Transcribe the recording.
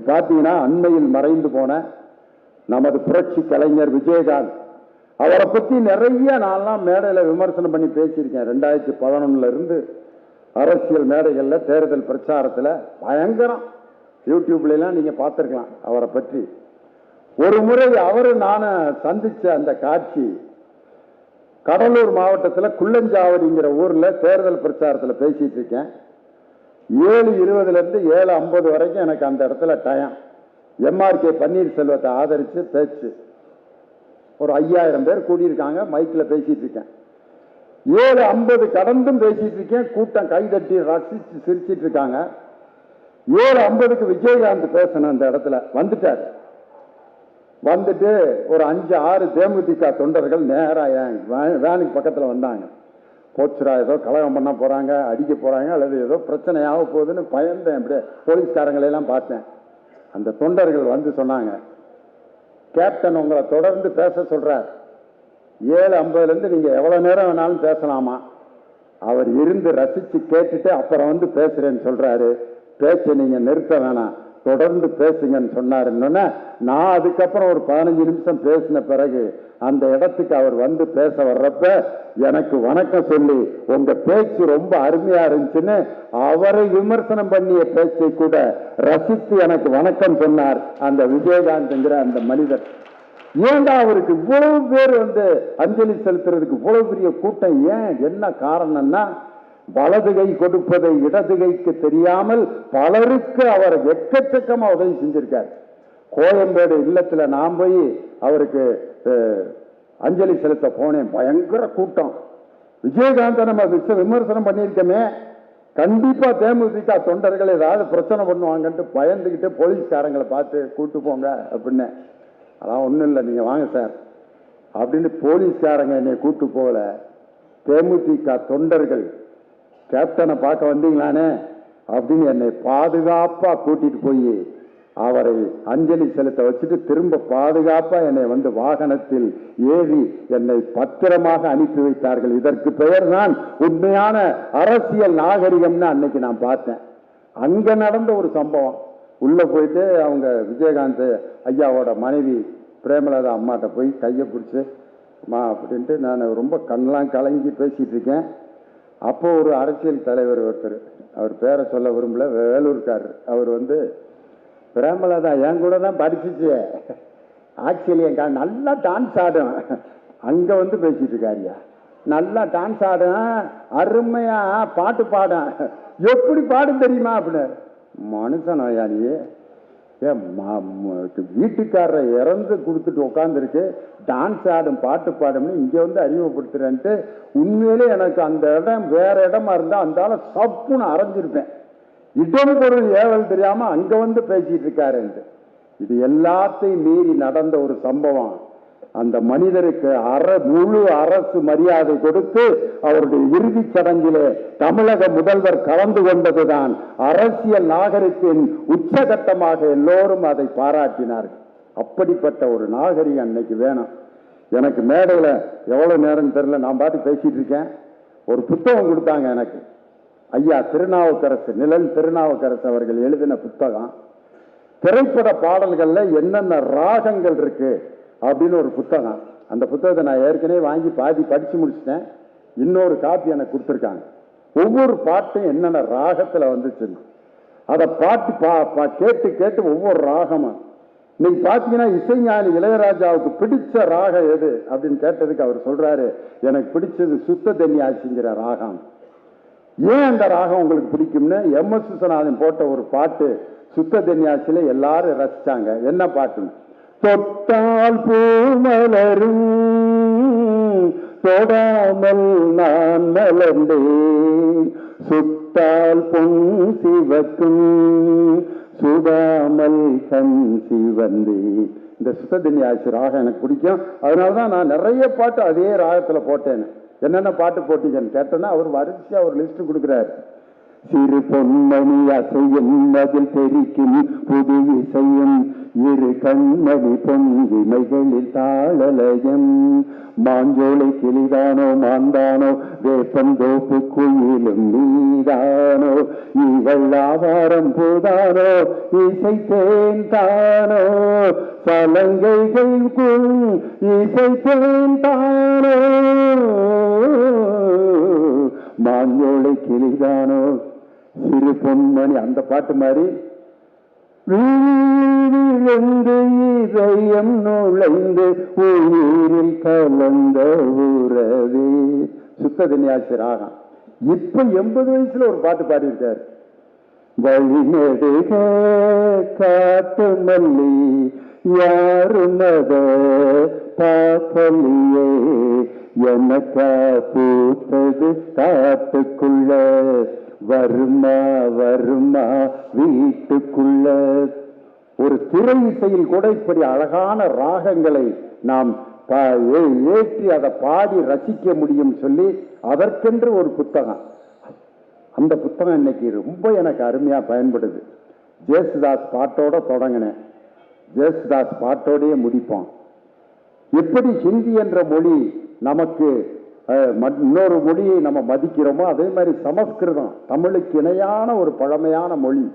நீங்கள் பார்த்தீங்கன்னா அண்மையில் மறைந்து போன நமது புரட்சி கலைஞர் விஜயகாந்த். அவரை பற்றி நிறைய நான்லாம் மேடையில் விமர்சனம் பண்ணி பேசியிருக்கேன். ரெண்டாயிரத்தி பதினொன்னுலேருந்து அரசியல் மேடைகளில் தேர்தல் பிரச்சாரத்தில் பயங்கரம். யூடியூப்லாம் நீங்கள் பார்த்துருக்கலாம் அவரை பற்றி. ஒரு முறை அவர் நான் சந்தித்த அந்த காட்சி கடலூர் மாவட்டத்தில் குள்ளஞ்சாவடிங்கிற ஊரில் தேர்தல் பிரச்சாரத்தில் பேசிகிட்டு இருக்கேன். ஏழு இருபதுலேருந்து ஏழு ஐம்பது வரைக்கும் எனக்கு அந்த இடத்துல டயம் எம்ஆர்கே பன்னீர்செல்வத்தை ஆதரித்து பேச்சு. ஒரு ஐயாயிரம் பேர் கூடியிருக்காங்க மைக்கில் பேசிகிட்டு இருக்கேன். ஏழு ஐம்பது கடந்தும் பேசிகிட்டு இருக்கேன் கூட்டம் கைதட்டி ரசித்து சிரிச்சிட்டு இருக்காங்க. ஏழு ஐம்பதுக்கு விஜயகாந்த் பேசணும் அந்த இடத்துல. வந்துட்டார். வந்துட்டு ஒரு அஞ்சு ஆறு தேமுதிக தொண்டர்கள் நேராக வேனுக்கு பக்கத்தில் வந்தாங்க. போச்சுரா ஏதோ கலகம் பண்ண போகிறாங்க அடிக்க போகிறாங்க அல்லது ஏதோ பிரச்சனை ஆக போகுதுன்னு பயந்தேன் அப்படியே போலீஸ்காரங்களெல்லாம் பார்த்தேன். அந்த தொண்டர்கள் வந்து சொன்னாங்க கேப்டன் உங்களை தொடர்ந்து பேச சொல்கிறார் ஏழு ஐம்பதுலேருந்து நீங்கள் எவ்வளோ நேரம் வேணாலும் பேசலாமா? அவர் இருந்து ரசித்து கேட்டுட்டு அப்புறம் வந்து பேசுகிறேன்னு சொல்கிறாரு பேச்சை நீங்கள் நிறுத்த வேணாம். தொடர்ந்து பேசுங்கன்னு சொன்னாருன்னு நான் அதுக்கப்புறம் ஒரு பதினஞ்சு நிமிஷம் பேசின பிறகு அந்த இடத்துக்கு அவர் வந்து பேச வர்றப்ப எனக்கு வணக்கம் சொல்லி உங்க பேச்சு ரொம்ப அருமையா இருந்துச்சுன்னு அவரை விமர்சனம் பண்ணிய பேச்சை கூட ரசித்து எனக்கு வணக்கம் சொன்னார் அந்த விஜயகாந்த்ங்கிற அந்த மனிதர். ஏன்டா அவருக்கு இவ்வளவு பேர் வந்து அஞ்சலி செலுத்துறதுக்கு இவ்வளவு பெரிய கூட்டம்? ஏன்? என்ன காரணம்னா வலது கை கொடுப்பதை இடது கைக்கு தெரியாமல் பலருக்கு அவர் எக்கச்சக்கமா உதவி செஞ்சிருக்கார். கோயம்பேடு இல்லத்தில் நான் போய் அவருக்கு அஞ்சலி செலுத்த போனேன். பயங்கர கூட்டம். விஜயகாந்தை நம்ம விச விமர்சனம் பண்ணியிருக்கோமே. கண்டிப்பாக தேமுதிக தொண்டர்கள் ஏதாவது பிரச்சனை பண்ணுவாங்கன்ட்டு பயந்துக்கிட்டு போலீஸ்காரங்களை பார்த்து கூப்பிட்டு போங்க அப்படின்னு. அதான் ஒன்றும் இல்லை நீங்கள் வாங்க சார். அப்படின்னு போலீஸ்காரங்க என்னை கூப்பிட்டு போகல. தேமுதிக தொண்டர்கள் கேப்டனை பார்க்க வந்தீங்களானே? அப்படின்னு என்னை பாதுகாப்பாக கூட்டிகிட்டு போய் அவரை அஞ்சலி செலுத்த வச்சுட்டு திரும்ப பாதுகாப்பாக என்னை வந்து வாகனத்தில் ஏறி என்னை பத்திரமாக அனுப்பி வைத்தார்கள். இதற்கு பெயர் தான் உண்மையான அரசியல் நாகரிகம்னு அன்னைக்கு நான் பார்த்தேன். அங்கே நடந்த ஒரு சம்பவம். உள்ளே போயிட்டு அவங்க விஜயகாந்த் ஐயாவோட மனைவி பிரேமலதா அம்மாட்ட போய் கையை பிடிச்சி அம்மா அப்படின்ட்டு நான் ரொம்ப கண்ணெலாம் கலங்கி பேசிகிட்டு இருக்கேன். அப்போ ஒரு அரசியல் தலைவர் ஒருத்தர் அவர் பேரை சொல்ல விரும்பல வேலூர்காரர். அவர் வந்து பிரேமலதா என் கூட தான் படிச்சிச்சு. ஆக்சுவலி என் கா- நல்லா டான்ஸ் ஆடும் அங்கே வந்து பேசிட்டு இருக்காருயா நல்லா டான்ஸ் ஆடும் அருமையா பாட்டு பாடும் எப்படி பாடும் தெரியுமா? அப்படின்னு மனுஷன் ஐயா வீட்டுக்காரரை இறந்து கொடுத்துட்டு உட்காந்துருக்கு டான்ஸ் ஆடும் பாட்டு பாடும்னு இங்கே வந்து அறிமுகப்படுத்துறேன்ட்டு உண்மையிலே எனக்கு அந்த இடம் வேற இடமா இருந்தால் அந்தால சப்புன்னு அரைஞ்சிருப்பேன். இடம் பொருள் ஏவல் தெரியாமல் அங்கே வந்து பேசிட்டு இருக்காருன்ட்டு. இது எல்லாத்தையும் மீறி நடந்த ஒரு சம்பவம். அந்த மனிதருக்கு அற முழு அரசு மரியாதை கொடுத்து அவருடைய இறுதிச் சடங்கிலே தமிழக முதல்வர் கலந்து கொண்டதுதான் அரசியல் நாகரிகத்தின் உச்சகட்டமாக எல்லோரும் அதை பாராட்டினார்கள். அப்படிப்பட்ட ஒரு நாகரிகம் அன்னைக்கு வேணும். எனக்கு மேடையில் எவ்வளோ நேரம் தெரியல நான் பாட்டு பேசிட்டு இருக்கேன். ஒரு புத்தகம் கொடுத்தாங்க எனக்கு. ஐயா திருநாவுக்கரசு நிழல் திருநாவுக்கரசு அவர்கள் எழுதின புத்தகம். திரைப்பட பாடல்களில் என்னென்ன ராகங்கள் இருக்குது அப்படின்னு ஒரு புத்தகம். அந்த புத்தகத்தை நான் ஏற்கனவே வாங்கி பாதி படித்து முடிச்சிட்டேன். இன்னொரு காப்பி எனக்கு கொடுத்துருக்காங்க. ஒவ்வொரு பாட்டும் என்னென்ன ராகத்தில் வந்துச்சுன்னு அதை பாட்டு பா பா- கேட்டு கேட்டு ஒவ்வொரு ராகமும். இன்னைக்கு பார்த்தீங்கன்னா இசைஞானி இளையராஜாவுக்கு பிடிச்ச ராகம் எது அப்படின்னு கேட்டதுக்கு அவர் சொல்றாரு எனக்கு பிடிச்சது சுத்த தன்யாசிங்கிற ராகம். ஏன் அந்த ராகம் உங்களுக்கு பிடிக்கும்னு? எம் எஸ் விஸ்வநாதன் போட்ட ஒரு பாட்டு சுத்த தன்யாசில எல்லாரும் ரசிச்சாங்க. என்ன பாட்டுன்னு? தொட்டால் பூமலரும். தொடாமல் நான் மலர்ந்தேன். சுட்டால் பொன் சிவக்கும். சுடாமல் கண் சிவந்தே இந்த சுத்ததன்யாசி ராகம் எனக்கு பிடிக்கும். அதனால தான் நான் நிறைய பாட்டு அதே ராகத்தில் போட்டேன் என்னென்ன பாட்டு போட்டீங்கன்னு கேட்டேன்னா அவர் வரிசையாக ஒரு லிஸ்ட் கொடுக்குறாரு. சிறு பொன்மணி அசையும் அதில் தெரிக்கும் புது இசையும் இரு கண்மணி பொங்கிமைகளில் தாளலயம். மாஞ்சோலை கிளிதானோ மாந்தானோ வேப்பந்தோப்பு குயிலும் நீதானோ. இவள் ஆவாரம் போதானோ இசைத்தேன் தானோ சலங்கைகள் இசைத்தேன் தானோ. மாஞ்சோலை கிளிதானோ. சிறு பொன்மணி அந்த பாட்டு மாதிரி. விழுந்து இதயம் நுழைந்து உயிரில் கலந்த உறவே. சுத்த தன்யாசி ராகம் இப்ப எண்பது வயசுல ஒரு பாட்டு பாடியிருக்காரு. வழிநெடுக காட்டு மல்லி யாரும் அத பாப்பலியே? எனக்கா பூத்தது காட்டுக்குள்ள? வருமா வருமா வீட்டுக்குள்ள? ஒரு திரை இசையில் கூட இப்படி அழகான ராகங்களை நாம் பா- ஏ- ஏற்றி அதை பாடி ரசிக்க முடியும் சொல்லி அதற்கென்று ஒரு புத்தகம். அந்த புத்தகம் இன்னைக்கு ரொம்ப எனக்கு அருமையாக பயன்படுது. ஜேசுதாஸ் பாட்டோட தொடங்கினேன். ஜேசுதாஸ் பாட்டோடயே முடிப்போம். எப்படி ஹிந்தி என்ற மொழி நமக்கு இன்னொரு மொழியை நம்ம மதிக்கிறோமோ அதே மாதிரி சமஸ்கிருதம் தமிழுக்கு இணையான ஒரு பழமையான மொழி.